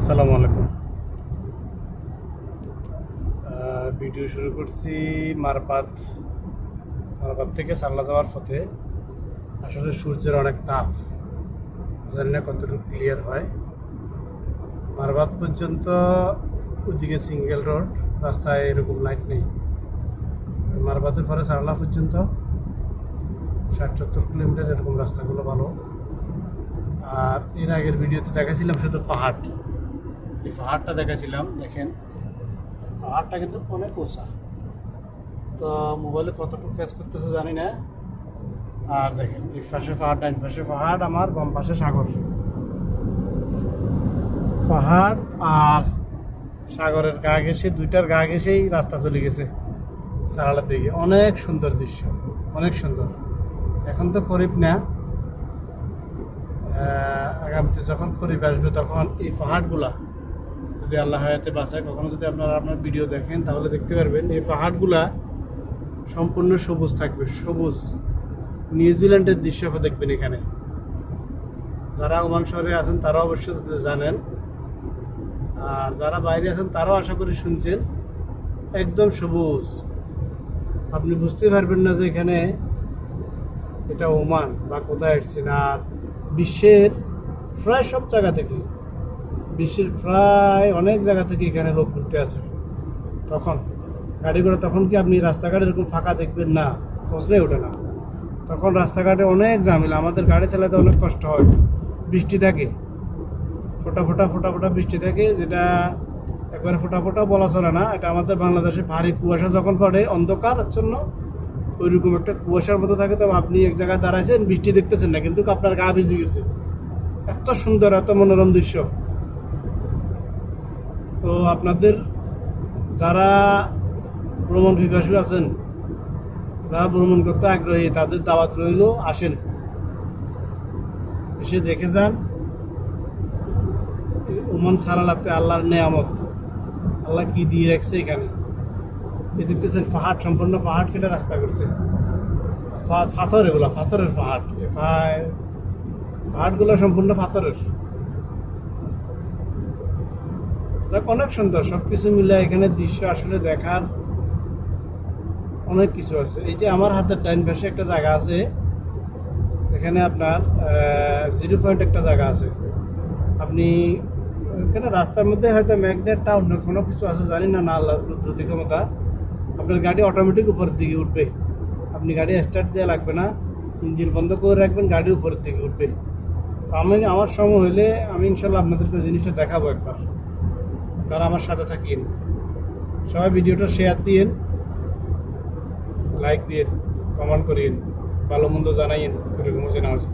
আসসালামু আলাইকুম। ভিডিও শুরু করছি মারপাত মারপাত থেকে সাল্লা যাওয়ার পথে। আসলে সূর্যের অনেক তাপ, জানি না কতটুকু ক্লিয়ার হয়। মারবাদ পর্যন্ত ওদিকে সিঙ্গেল রোড রাস্তায় এরকম লাইট নেই। মারবাদের পরে সারলা পর্যন্ত ষাট সত্তর কিলোমিটার এরকম রাস্তাগুলো ভালো। আর এর আগের ভিডিওতে দেখাছিলাম শুধু পাহাড়। এই পাহাড়টা দেখাছিলাম দেখেন। পাহাড়টা কিন্তু অনেক উঁচা তো মোবাইলে কতটুকু ক্যাচ করতেছে জানি না। আর দেখেন, এই পাশে পাহাড় ডাইন পাশে পাহাড়, আমার বাম পাশে সাগর। পাহাড় আর সাগরের গা ঘেসে দুইটার গা ঘেসেই রাস্তা চলে গেছে সারালার দিকে। অনেক সুন্দর দৃশ্য, অনেক সুন্দর। এখন তো খরিফ না। আগামীতে যখন খরিফ আসবে, তখন এই পাহাড়গুলা যদি আল্লাহ হায়াতে বাঁচায়, কখনো যদি আপনারা আপনার ভিডিও দেখেন, তাহলে দেখতে পারবেন এই পাহাড়গুলা সম্পূর্ণ সবুজ থাকবে, সবুজ। নিউজিল্যান্ডের দৃশ্য দেখবেন এখানে। যারা ওমান শহরে আছেন তারাও অবশ্যই জানেন। আর যারা বাইরে আছেন, তারাও আশা করি শুনছেন, একদম সবুজ। আপনি বুঝতে পারবেন না যে এখানে এটা ওমান বা কোথায় এসছেন আর বিশ্বের প্রায় সব জায়গা থেকে বিশ্বের প্রায় অনেক জায়গা থেকে এখানে লোক ঘুরতে আসে। তখন গাড়ি করে তখন কি আপনি রাস্তাঘাটে এরকম ফাঁকা দেখবেন না? ফসলে ওঠে না। তখন রাস্তাঘাটে অনেক ঝামেলা। আমাদের গাড়ি চালাতে অনেক কষ্ট হয়। বৃষ্টি থাকে। ফোটা ফোটা ফোটা ফোটা বৃষ্টি থাকে, যেটা একবারে ফোটা ফোটা বলা চলে না। এটা আমাদের বাংলাদেশে ভারী কুয়াশা যখন পড়ে, অন্ধকার জন্য ওইরকম একটা কুয়াশার মতো থাকে। তো আপনি এক জায়গায় দাঁড়াইছেন, বৃষ্টি দেখতেছেন না, কিন্তু আপনার গা ভিজে গেছে। এত সুন্দর, এত মনোরম দৃশ্য। তো আপনাদের যারা ভ্রমণ পিপাসু আছেন, যারা ভ্রমণ করতে আগ্রহী, তাদের দাওয়াত রইল, আসেন। এসে দেখে যান ওমান সারালাতে আল্লাহর নেয়ামত, আল্লাহ কি দিয়ে রাখছে এখানে। এ দেখতেছেন, পাহাড়, সম্পূর্ণ পাহাড় কেটে রাস্তা করছে। পাথর এগুলা পাথরের পাহাড়। পাহাড়গুলো সম্পূর্ণ পাথরের দেখ, অনেক সুন্দর সব কিছু মিলে এখানে দৃশ্য আসলে দেখার অনেক কিছু আছে। এই যে আমার হাতের ডাইন পাশে একটা জায়গা আছে, এখানে আপনার জিরো পয়েন্ট একটা জায়গা আছে। আপনি এখানে রাস্তার মধ্যে হয়তো ম্যাগনেটটা অন্য কোনো কিছু আছে, জানি না না আল্লাহ দ্রুতি ক্ষমতা। আপনার গাড়ি অটোমেটিক উপরের দিকে উঠবে। আপনি গাড়ি স্টার্ট দেওয়া লাগবে না ইঞ্জিন বন্ধ করে রাখবেন, গাড়ি উপরের দিকে উঠবে। তো আমি, আমার সময় হলে আমি ইনশাল্লাহ আপনাদেরকে জিনিসটা দেখাবো একবার। আপনারা আমার সাথে থাকেন। সবাই ভিডিওটা শেয়ার দিন লাইক দিন কমেন্ট করিয়েন, ভালো মন্দ জানাইন ঘুরে হচ্ছে না হচ্ছে